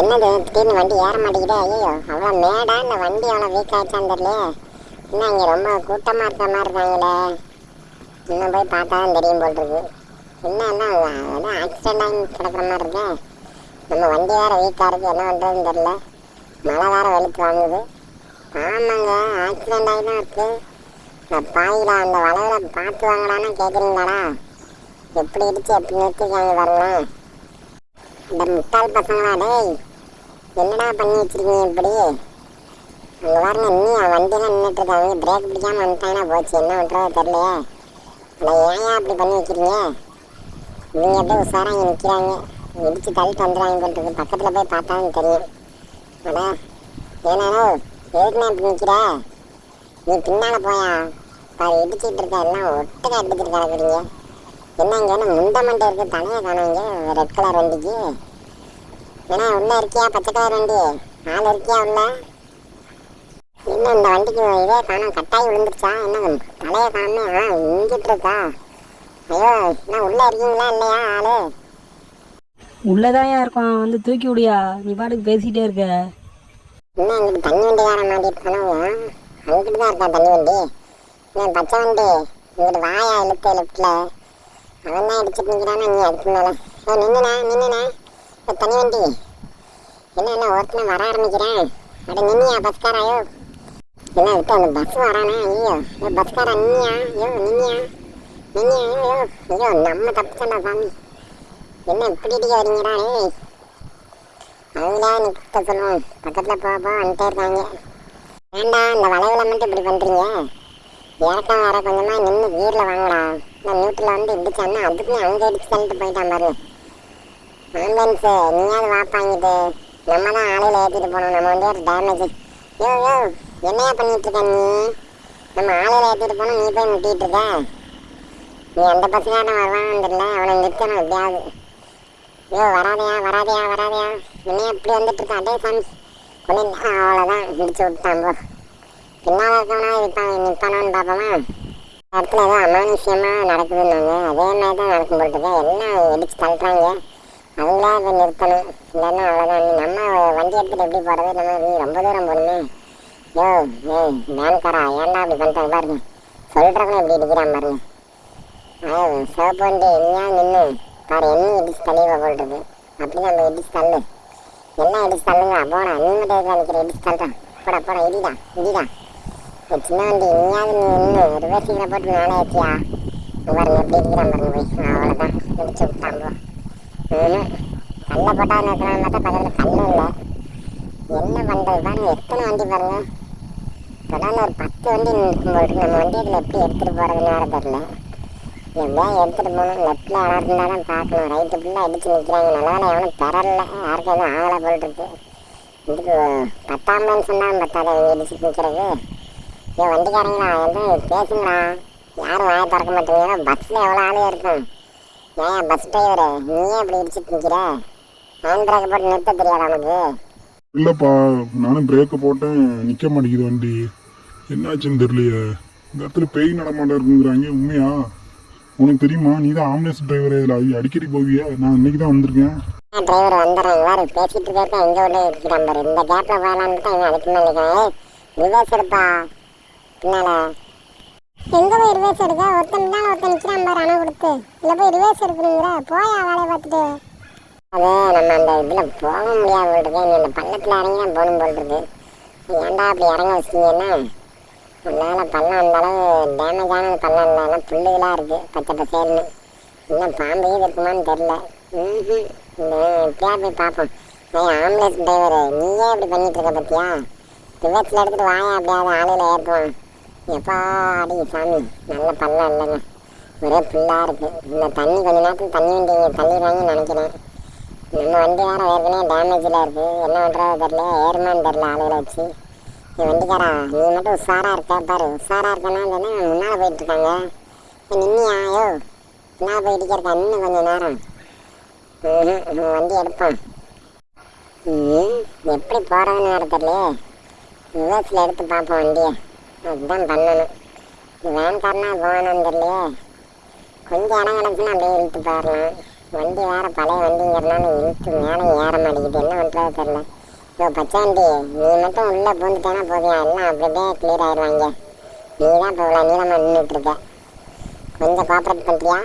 என்னது திடீர்னு வண்டி ஏற மாட்டேங்குதே ஐயோ அவ்வளோ மேடா இந்த வண்டி அவ்வளோ வீக் ஆயிடுச்சான்னு தெரியல என்ன இங்கே ரொம்ப கூட்டமாக இருக்கிற மாதிரி இருக்காங்களே. இன்னும் போய் பார்த்தா தான் தெரியும் போல் இருக்கு. என்ன எல்லாம் எல்லாம் ஆக்சிடென்ட் ஆகி கிடக்கிற மாதிரி இருக்கே. நம்ம வண்டி வேறு வீக்காக இருக்குது என்ன பண்ணுறதுன்னு தெரில மழை வேறு வெளுத்து வாங்குது. ஆமாங்க ஆக்சிடென்ட் ஆகி தான் இருக்குது இந்த பாயில் அந்த வளைவில் பார்த்து வாங்கலான்னு கேட்குறீங்களாடா எப்படி இடிச்சு எப்படி நிறுத்திக்காங்க பாருங்களேன். இந்த முட்டாள் பசங்களா டேய். என்னடா பண்ணி வச்சிருக்கீங்க இப்படி? அங்கே பாருங்க அவன் வண்டியெல்லாம் நின்றுட்டு இருக்காங்க பிரேக் பிடிக்காமல் வந்துட்டாங்கன்னா போச்சு. என்ன பண்ணுறதோ தெரியலையே. ஆனால் ஏன் அப்படி பண்ணி வைக்கிறீங்க நீங்கள் அப்படியே உஷாராக இங்கே நிற்கிறாங்க இடித்து தள்ளிட்டு வந்துடுறாங்க போட்டுருக்கு பக்கத்தில் போய் பார்த்தாலும் தெரியும். அடா ஏனானோ எதுக்குண்ணா இப்படி நிற்கிற நீ பின்னால் போயா. பாரு இடிச்சிட்டு இருக்க. எல்லாம் ஒட்டுக்கா எடுத்துட்டு கிடக்குறீங்க. என்ன இங்கே என்ன முண்டை மண்டை இருக்கு? தலையை காணுங்க ரெட் கலர் வண்டிக்கு. ஏன்னா உள்ள இருக்கியா? பச்சை கலர் வண்டி. ஆள் இருக்கியா உள்ள? என்ன இந்த வண்டிக்கு இதே காணும். கட்டாயி விழுந்துருச்சா? என்ன தலையை காணும்? ஆ இங்கிட்டு இருக்கா? ஐயோ என்ன உள்ள இருக்கீங்களா இல்லையா ஆளு? உள்ளதான் இருக்கும். வந்து தூக்கி விடியா. நீ பாட்டுக்கு பேசிட்டே இருக்க. என்ன இங்கிட்டு தண்ணி வண்டிக்காரன் மாட்டிட்டு போனவங்க அங்கிட்டு தான் இருக்கா தண்ணி வண்டி. பச்சை வண்டி. இங்கிட்டு வாயா இழுத்து லெஃப்டில் அவன் தான் அடிச்சுட்டு நிற்கிறானா நீ அதுக்கு மேலே? ஏ நின்னுண்ணா நின்னுண்ணா ஏ தண்ணி வண்டி. என்ன என்ன ஒருத்தனை வர ஆரம்பிக்கிறேன் அட நின்னியா பஸ்காராயோ என்ன விட்டு அந்த பஸ் வரானா? ஐயோ ஏ பஸ்காரா நின்னியா? ஐயோ நின்னியா? நின்னியா? ஐயோ ஐயோ நம்ம தப்பிச்சண்டா சாமி. என்ன இப்படி இடிக்க வரீங்கடா ஏய் அவங்களா நிற்க சொல்லுவோம். பக்கத்தில் போக போக வந்துட்டே இருக்காங்க. வேண்டாம் இந்த வளைவில் மட்டும் இப்படி பண்ணுறீங்க இறக்கம் வர கொஞ்சமாக நின்று வீரில் வாங்கடா. இந்த நியூட்டில் வந்து இடிச்சான்னா அதுக்குமே அங்கே இடிச்சு தள்ளிட்டு போயிட்டான் பாருங்க ஆம்புலன்ஸு நீயாவது வாப்பாங்கிட்டு நம்ம தான் ஆலையில் ஏற்றிட்டு போனோம் நம்ம வந்து ஒரு டேமேஜ் யோ யோ என்னையா பண்ணிட்டு இருக்க நீ? நம்ம ஆலையில் ஏற்றிட்டு போனோம் நீ போய் முட்டிட்டு இருக்க? நீ அந்த பசங்காரன் வருவான்னு தெரியல அவனை நிறுத்தணும் எப்படியாவது. யோ வராதையா வராதையா வராதையா. என்னையா இப்படி வந்துட்டு இருக்க? அதே சாமி. கொண்டு அவ்வளோதான் முடிச்சு விட்டான் போ. பின்னால் இருக்கவனா இருப்பான் நிற்பானான்னு பார்ப்போமா? இடத்துல ஏதோ அமானுஷ்யமாக நடக்குதுன்னாங்க. அதே மாதிரி தான் நடக்கும் போல் இருக்கு. எல்லாம் இடிச்சு தள்ளுறாங்க? அவங்களா அதை நிறுத்தணும். இல்லைன்னா அவ்வளோதான் நம்ம வண்டி எடுத்துகிட்டு எப்படி போகிறது நம்ம ரொம்ப தூரம் போகணுமே. யோ ஏய் வேன்காரா ஏன்டா அப்படி பண்ணுறாங்க பாருங்க. சொல்கிறவங்க எப்படி இடிக்கிறான் பாருங்க. ஐயோ சிவப்பு வண்டி நீயா நின்று பாரு என்ன இடிச்சு தள்ளிவ போல் அப்படி நம்ம இடிச்சு தள்ளு. என்ன இடிச்சு தள்ளுங்க? போடா நீ மட்டும் எதுக்கு நினைக்கிற இடிச்சு தள்ளுறான். போடா போடா இடிடா இடிடா. இந்த சின்ன வண்டி நீயாவது நீ நின்று ரிவர்ஸிங்கில் போட்டு மேலே ஏற்றியா பாருங்க எப்படி இருக்கிறான் பாருங்க போய். அவ்வளோதான் இடிச்சு விட்டான் போ. கல்லை போட்டால் நிறுத்தலாம் பார்த்தா பக்கத்தில் கல்லும் இல்லை. என்ன பண்ணுறது பாருங்க எத்தனை வண்டி பாருங்க. தொடர்ந்து ஒரு பத்து வண்டி நிற்கும் நம்ம வண்டி இதில் எப்படி எடுத்துகிட்டு போகிறதுன்னு வேறு தெரில எப்படியா எடுத்துகிட்டு போகணும்? லெஃப்டில் இடம் இருந்தால் தான் பார்க்கணும். ரைட்டு ஃபுல்லாக அடிச்சு நிற்கிறாங்க நல்லவேளை எவனும் தரல யாருக்கும் எதுவும் ஆகலை போல் இதுக்கு பத்தாம்பன்னு சொன்னாலும் பத்தாத இடிச்சு நிற்கிறது ஏன் வண்டிக்காரங்களா எதுவும் பேசுங்களா யாரும் வாயை திறக்க மாட்டேங்கிறா பஸ்ஸில் எவ்வளோ ஆளு இருக்கும் ஏன் பஸ் டிரைவரு நீயே இப்படி இடிச்சிட்டு நிற்கிற ஹேண்ட் பிரேக் போட்டு நிறுத்த தெரியாதா உனக்கு? இல்லைப்பா நானும் பிரேக்கை போட்டேன். நிற்க மாட்டேங்குது வண்டி. என்னாச்சுன்னு தெரியலையே. இந்த இடத்துல பேய் நடமாட்டம் இருக்குங்கிறாங்க உண்மையா? உனக்கு தெரியுமா நீ தான் ஆம்புலன்ஸ் டிரைவர் இதில் அடிக்கடி போவியா? நான் இன்னைக்கு தான் வந்திருக்கேன் டிரைவர் வந்துடுறாங்க? வேறு பேசிட்டு இருக்க இங்கே உள்ள இருக்கிறான் பாரு. இந்த கேப்பில் போகலான்னு தான் அதுக்கு மேலே ரிவர்ஸ் எடுப்பா. பின்னால எங்கே போய் ரிவர்ஸ் எடுக்க? ஒருத்தன் தான் ஒருத்தன் நிற்கிறான் பாரு அணை கொடுத்து. இல்லை போய் ரிவர்ஸ் எடுக்கணுங்கிற. போயா வேலையை பார்த்துட்டு? அது நம்ம அந்த இதில் போக முடியாது போல் இருக்கு நீ அந்த பள்ளத்தில் இறங்கி தான் போகணும் போல் இருக்கு ஏன்டா அப்படி இறங்க வச்சிங்கன்னா அதனால பள்ளம் அளவு டேமேஜ் ஆனது பள்ளம் இல்லை. புல்லுகளாக இருக்குது பச்சை பசேல்னு. இன்னும் பாம்பு இது இருக்குமான்னு தெரில ம் இந்த எப்படியா போய் பார்ப்போம். ஏய் ஆம்புலன்ஸ் டிரைவரு நீயே இப்படி பண்ணிட்டு இருக்க பத்தியா? ரிவர்ஸில் எடுத்துகிட்டு வாயா அப்படியாவது ஆளுல ஏற்றுவான் எப்பா அடி சாமி? நல்ல பள்ளம் இல்லைங்க. ஒரே புல்லாக இருக்குது இந்த தண்ணி கொஞ்ச நேரத்தில் தண்ணி வண்டி தள்ளிடுவாங்கன்னு நினைக்கிறேன். நம்ம வண்டி வேறு ஏற்கனவே டேமேஜில் இருக்குது என்ன பண்ணுறதோ தெரில ஏறுமான்னு தெரில ஆளுகளை வச்சு. நீ வண்டிக்காரா நீ மட்டும் உஷாராக இருக்கா பாரு. உஷாராக இருக்கேன்னா இல்லைன்னா முன்னால் போயிட்டுருக்காங்க. நின்னியா? யோ என்ன போயிட்டு இருக்கா இன்னும் கொஞ்சம் நேரம். ம்ஹும், வண்டி எடுப்பான் எப்படி போகிறதுன்னு வேறு தெரியலையே. ரிவர்ஸில் எடுத்து பார்ப்போம் வண்டியை. அதுதான் பண்ணணும் வேன்காரனா போகணும்னு தெரியலையே. கொஞ்சம் இடம் கிடச்சுன்னா அப்படியே இழுத்து போயிடலாம். வண்டி வேறு பழைய வண்டிங்கிறனால இழுத்து மேலே ஏற மாட்டேங்குது. என்ன பண்ணுறது தெரில இப்போ பச்சாண்டி நீ மட்டும் உள்ளே பூந்துட்டேன்னா போதியா எல்லாம் அப்படியே கிளியர் ஆயிடுவாங்க. நீ தான் இப்போ இவ்வளோ நீளமாக நின்றுட்டுருக்க கொஞ்சம் கோஆப்ரேட் பண்ணுறியா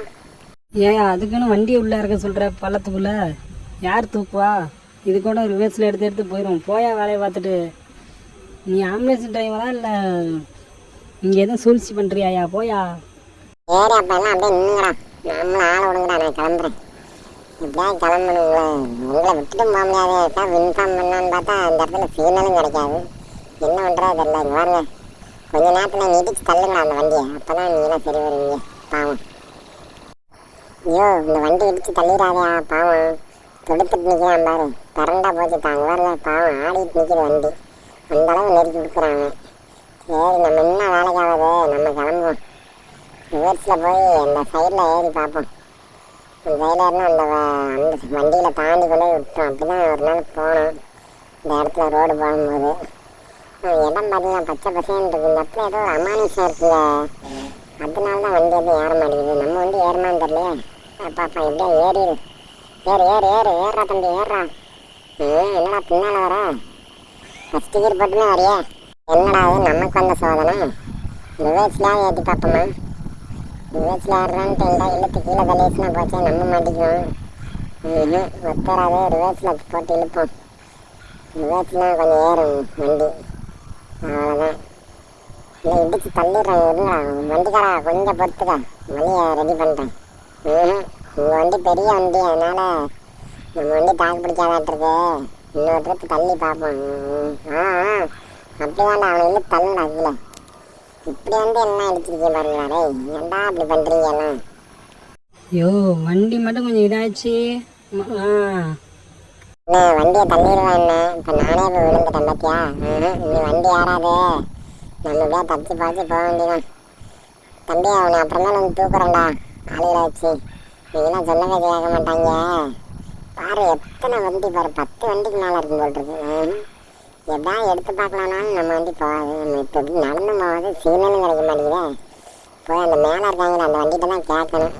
ஏன் அதுக்குன்னு வண்டி உள்ளே இருக்க சொல்கிற பள்ளத்துக்குள்ளே. யார் தூக்குவா? இது கூட ரிவர்ஸில் எடுத்து எடுத்து போயிடும் போயா வேலையை பார்த்துட்டு நீ ஆம்புலன்ஸ் டிரைவரா இல்லை இங்கே எதுவும் சூழ்ச்சி பண்ணுறியாயா போயா. ஏறி அப்போ அப்படியே நின்றுடா நம்மளும் ஆளை விடுங்கடா நான் கிளம்புறேன். எப்படியா கிளம்பணுங்களே உங்களை. விட்டுட்டு போக முடியாது. இன்ஃபார்ம் பண்ணான்னு பார்த்தா அந்த இடத்துல சிக்னலும் கிடைக்காது. என்ன பண்ணுறது தெரியல. இங்க பாருங்க. கொஞ்ச நேரத்தில் நீட்டிச்சு தள்ளுங்கடா அந்த வண்டியை. அப்போ தான் நீங்களாம் சரி வருவீங்க. பாவம். ஐயோ இந்த வண்டி இடிச்சு தள்ளிடாதயா பாவம். துடுத்துட்டு நிற்கிறான் பாரு. பரண்டா போச்சு தாங்க பாவம். ஆடிட்டு வண்டி. அந்த அளவு நெருக்கி கொடுக்குறாங்க. சரி நம்ம என்ன வேலைக்காவது நம்ம கிளம்புவோம். ரிவர்ஸில் போய் அந்த சைடில் ஏறி பார்ப்போம். அந்த சைடில் இருந்தால் அந்த அந்த வண்டியில் தாண்டி கொண்டு விட்டோம் அப்படி தான் ஒரு நாள் போனோம். இந்த இடத்துல ரோடு போகும்போது. இடம் பார்த்தீங்கன்னா பச்சை பசேன்னு இருக்குது இந்த இடத்துல ஏதோ ஒரு அமானுஷம் இருக்குங்க அதனால தான் வண்டி எதுவும் ஏற மாட்டேங்குது. நம்ம வண்டி ஏறமான்னு தெரியலையே. பாப்பா அப்பா எப்படியா ஏறிடு. ஏறு ஏறு ஏறு. ஏறா தம்பி ஏறா ஏ என்னடா பின்னால் வர? ஃபஸ்ட்டு கீர் போட்டுன்னு வரியா. என்னடா அது நமக்கு வந்த சோதனை? ரிவர்ஸ்லாம் ஏற்றி பார்ப்போமா ரிவர்ஸில் ஆடுறான்ட்டு இருந்தால் இழுத்து கீழே தள்ளிடுச்சுன்னா போச்சே நம்ம மாட்டிக்குவோம். ம் ஒத்தராது ரிவர்ஸில் போட்டு இழுப்போம். ரிவர்ஸ்லாம் கொஞ்சம் ஏறும் வண்டி. அவ்வளோதான் இல்லை இடிச்சு தள்ளிடுறேன் இருங்கடா வண்டிக்காரா? கொஞ்சம் பொறுத்துக்கா. வழியை ரெடி பண்ணுறேன் ம் உங்கள் வண்டி பெரிய வண்டி அதனால் நம்ம வண்டி தாக்கு பிடிக்காதாட்டிருக்கு. இன்னொரு ட்ரிப் தள்ளி பார்ப்போம். ஆ அப்படிதான்டா அவனை இழுத்து தள்ளுடா கீழே. இப்படி வந்து எல்லாம் அடிச்சிருக்கீங்க பாருங்களா ஏன்டா அப்படி பண்ணுறீங்க எல்லாம்? ஐயோ வண்டி மட்டும் கொஞ்சம் இதாச்சு என்ன வண்டியை தள்ளிடுவேன் என்ன? இப்போ நானே போய் விழுந்துட்டேன் பார்த்தியா. இனி வண்டி ஏறாது. நம்ம எப்படியா தப்பிச்சு பாச்சு போக வேண்டியதான் தம்பி அவனை அப்புறமேல வந்து தூக்குறேன்டா. ஆளுகளை வச்சு நீங்களாம் பேச்சு கேட்க மாட்டாங்க. பாரு எத்தனை வண்டி பாரு பத்து வண்டிக்கு மேலே இருக்கும் போட்டுருக்கு இருக்கு. எதா எடுத்து பார்க்கலான்னாலும் நம்ம வண்டி போகாது. நம்ம இப்போ எப்படி நடந்து போகாது சிக்னலும் கிடைக்க மாட்டேங்குதே. போய் அந்த மேலே இருக்காங்களே அந்த வண்டிகிட்ட தான் கேட்கணும்.